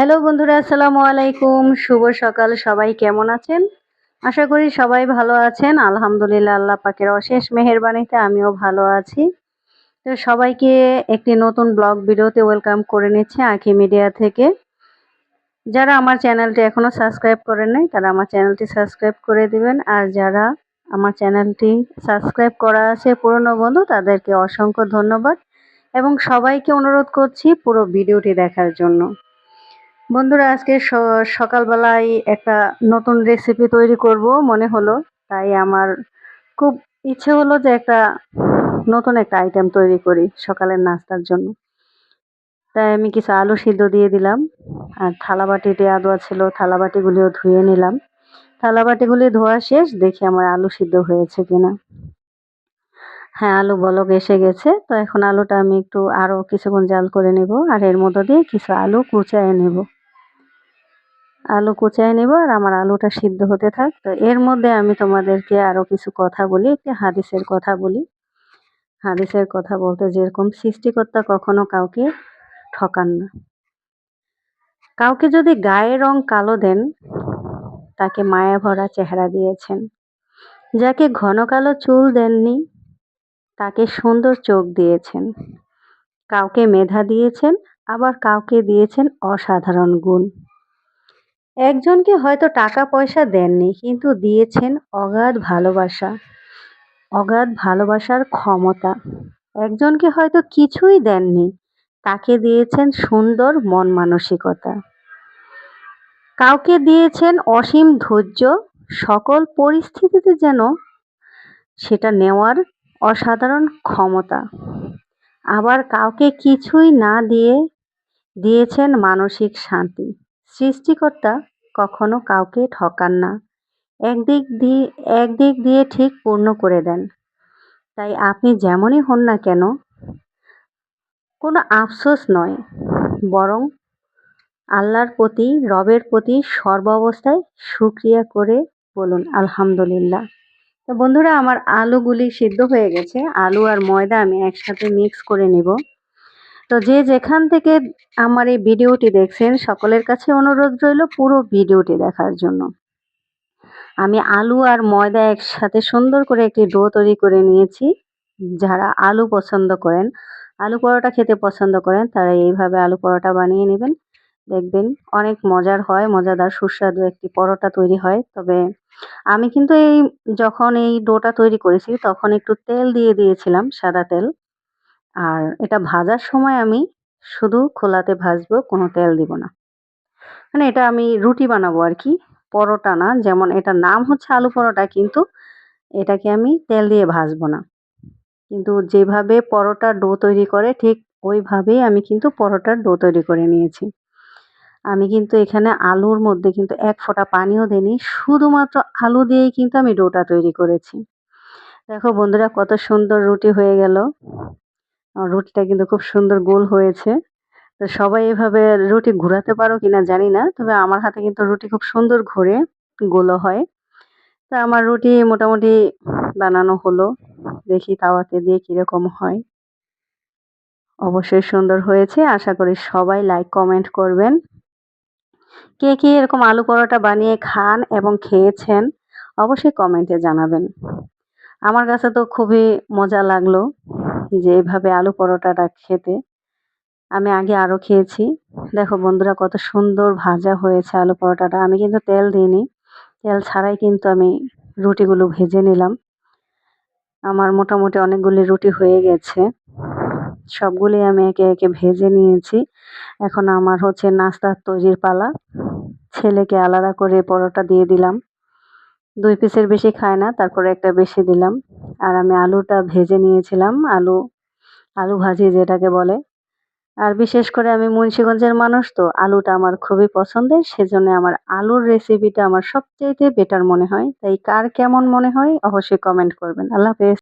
Hello বন্ধুরা, আসসালামু আলাইকুম। শুভ সকাল, সবাই কেমন আছেন? আশা করি সবাই ভালো আছেন। আলহামদুলিল্লাহ, আল্লাহ পাকের অশেষ মেহেরবানিতে আমিও ভালো আছি। তো সবাইকে একটি নতুন ব্লগ ভিডিওতে ওয়েলকাম করে নিচ্ছে আঁকি মিডিয়া থেকে। যারা আমার চ্যানেলটি এখনও সাবস্ক্রাইব করেন নাই, তারা আমার চ্যানেলটি সাবস্ক্রাইব করে দিবেন। আর যারা আমার চ্যানেলটি সাবস্ক্রাইব করা আছে পুরনো বন্ধু, তাদেরকে অসংখ্য ধন্যবাদ। এবং সবাইকে অনুরোধ করছি পুরো ভিডিওটি দেখার জন্য। বন্ধুরা, আজকে সকালবেলায় একটা নতুন রেসিপি তৈরি করব, মনে হলো। তাই আমার খুব ইচ্ছে হলো যে একটা নতুন একটা আইটেম তৈরি করি সকালের নাস্তার জন্য। তাই আমি কিছু আলু সিদ্ধ দিয়ে দিলাম, আর থালা বাটিতে আদোয়া ছিল থালা বাটিগুলিও ধুয়ে নিলাম। থালা বাটিগুলি ধোয়া শেষ, দেখি আমার আলু সিদ্ধ হয়েছে কিনা। হ্যাঁ আলু বলক এসে গেছে, তো এখন আলুটা আমি একটু আরও কিছুক্ষণ জাল করে নেব, আর এর মধ্যে দিয়ে কিছু আলু কুচায় নেব। আলু কুচায় নেব আর আমার আলুটা সিদ্ধ হতে থাক। তো এর মধ্যে আমি তোমাদেরকে আরও কিছু কথা বলি, একটি হাদিসের কথা বলি। হাদিসের কথা বলতে যেরকম, সৃষ্টিকর্তা কখনো কাউকে ঠকান না। কাউকে যদি গায়ের রং কালো দেন, তাকে মায়া ভরা চেহারা দিয়েছেন। যাকে ঘন কালো চুল দেননি, তাকে সুন্দর চোখ দিয়েছেন। কাউকে মেধা দিয়েছেন, আবার কাউকে দিয়েছেন অসাধারণ গুণ। একজনকে হয়তো টাকা পয়সা দেননি, কিন্তু দিয়েছেন অগাধ ভালোবাসা, অগাধ ভালোবাসার ক্ষমতা। একজনকে হয়তো কিছুই দেননি, তাকে দিয়েছেন সুন্দর মন মানসিকতা। কাউকে দিয়েছেন অসীম ধৈর্য, সকল পরিস্থিতিতে যেন সেটা নেওয়ার অসাধারণ ক্ষমতা। আবার কাউকে কিছুই না দিয়ে দিয়েছেন মানসিক শান্তি। সৃষ্টিকর্তা কখনো কাউকে ঠকান না। একদিক দিয়ে একদিক দিয়ে ঠিক পূর্ণ করে দেন। তাই আপনি যেমনই হন না কেন, কোনো আফসোস নয়, বরং আল্লাহর প্রতি, রবের প্রতি সর্ব অবস্থায় সুক্রিয়া করে বলুন, আলহামদুলিল্লাহ। তো বন্ধুরা, আমার আলুগুলি সিদ্ধ হয়ে গেছে। আলু আর ময়দা আমি একসাথে মিক্স করে নেব। তো যে যেখান থেকে আমার এই ভিডিওটি দেখছেন, সকলের কাছে অনুরোধ রইল পুরো ভিডিওটি দেখার জন্য। আমি আলু আর ময়দা একসাথে সুন্দর করে একটি ডো তৈরি করে নিয়েছি। যারা আলু পছন্দ করেন, আলু পরোটা খেতে পছন্দ করেন, তারা এইভাবে আলু পরোটা বানিয়ে নেবেন। দেখবেন অনেক মজার হয়, মজাদার সুস্বাদু একটি পরোটা তৈরি হয়। তবে আমি কিন্তু এই, যখন এই ডোটা তৈরি করেছি, তখন একটু তেল দিয়ে দিয়েছিলাম, সাদা তেল। আর এটা ভাজার সময় আমি শুধু খোলাতে ভাজবো, কোনো তেল দিব না। মানে এটা আমি রুটি বানাবো আর কি, পরোটা না, যেমন এটার নাম হচ্ছে আলু পরোটা, কিন্তু এটাকে আমি তেল দিয়ে ভাজবো না। কিন্তু যেভাবে পরোটার ডো তৈরি করে, ঠিক ওইভাবেই আমি কিন্তু পরোটার ডো তৈরি করে নিয়েছি। আমি কিন্তু এখানে আলুর মধ্যে কিন্তু এক ফোঁটা পানিও দিইনি, শুধুমাত্র আলু দিয়েই কিন্তু আমি ডোটা তৈরি করেছি। দেখো বন্ধুরা, কত সুন্দর রুটি হয়ে গেল। রুটিটা কিন্তু খুব সুন্দর গোল হয়েছে। তো সবাই এভাবে রুটি ঘোরাতে পারো কিনা জানি না, তবে আমার হাতে কিন্তু রুটি খুব সুন্দর ঘুরে গোলো হয়। তা আমার রুটি মোটামুটি বানানো হলো, দেখি তাওয়াতে দিয়ে কীরকম হয়। অবশ্যই সুন্দর হয়েছে, আশা করি সবাই লাইক কমেন্ট করবেন। কে কে এরকম আলু পরোটা বানিয়ে খান এবং খেয়েছেন, অবশ্যই কমেন্টে জানাবেন। আমার কাছে তো খুবই মজা লাগল। যে এভাবে আলু পরোটাটা খেতে, আমি আগে আরও খেয়েছি। দেখো বন্ধুরা কত সুন্দর ভাজা হয়েছে আলু পরোটাটা। আমি কিন্তু তেল দিইনি। তেল ছাড়াই কিন্তু আমি রুটিগুলো ভেজে নিলাম। আমার মোটামুটি অনেকগুলি রুটি হয়ে গেছে। সবগুলি আমি একে একে ভেজে নিয়েছি। এখন আমার হচ্ছে নাস্তার তৈরির পালা। ছেলেকে আলাদা করে পরোটা দিয়ে দিলাম। দুই পিসের বেশি খায় না, তারপরে একটা বেশি দিলাম। আর আমি আলুটা ভেজে নিয়েছিলাম, আলু আলু ভাজি যেটাকে বলে। আর বিশেষ করে আমি মুন্সীগঞ্জের মানুষ তো, আলুটা আমার খুবই পছন্দের, সেজন্য আমার আলুর রেসিপিটা আমার সবচেয়ে বেটার মনে হয়। তাই কার কেমন মনে হয়, অবশ্যই কমেন্ট করবেন। আল্লাহ হাফেজ।